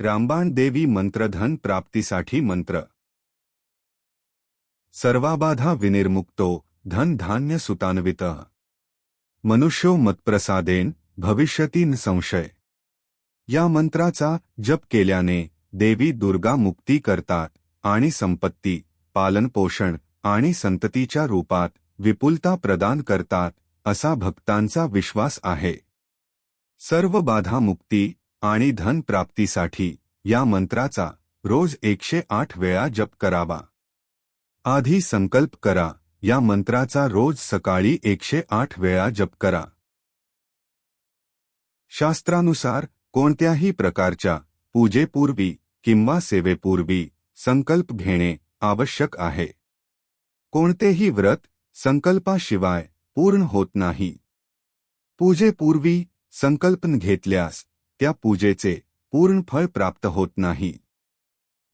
रामबाण देवी मंत्रधन प्राप्तीसाठी मंत्र. सर्वाबाधा विनिर्मुक्तो धन धान्य सुतान्वित. मनुष्यो मतप्रसादेन भविष्यती न संशय. या मंत्राचा जप केल्याने देवी दुर्गा मुक्ती करतात आणि संपत्ती पालनपोषण आणि संततीच्या रूपात विपुलता प्रदान करतात असा भक्तांचा विश्वास आहे. सर्व बाधा मुक्ती आणि धन प्राप्तीसाठी या मंत्राचा रोज एकशे आठ वेळा जप करावा. आधी संकल्प करा, या मंत्राचा रोज सकाळी एकशे आठ वेळा जप करा. शास्त्रानुसार कोणत्याही प्रकारच्या पूजेपूर्वी किंवा सेवेपूर्वी संकल्प घेणे आवश्यक आहे. कोणतेही व्रत संकल्पाशिवाय पूर्ण होत नाही. पूजेपूर्वी संकल्पन घेतल्यास त्या पूजेचे पूर्ण फळ प्राप्त होत नाही.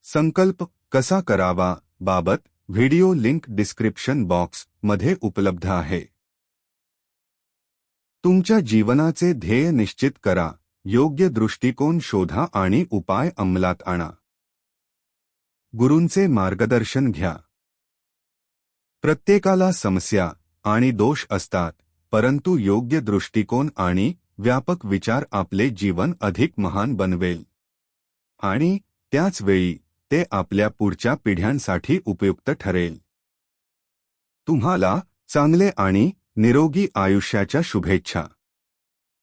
संकल्प कसा करावा बाबत व्हिडिओ लिंक डिस्क्रिप्शन बॉक्स मध्ये उपलब्ध आहे. तुमच्या जीवनाचे ध्येय निश्चित करा, योग्य दृष्टिकोन शोधा आणि उपाय अंमलात आणा. गुरूंचे मार्गदर्शन घ्या. प्रत्येकाला समस्या आणि दोष असतात, परंतु योग्य दृष्टिकोन आणि व्यापक विचार आपले जीवन अधिक महान बनवेल. आणि त्याच वेळी ते आपल्या पुढच्या पिढ्यांसाठी उपयुक्त ठरेल. तुम्हाला चांगले आणि निरोगी आयुष्याच्या शुभेच्छा.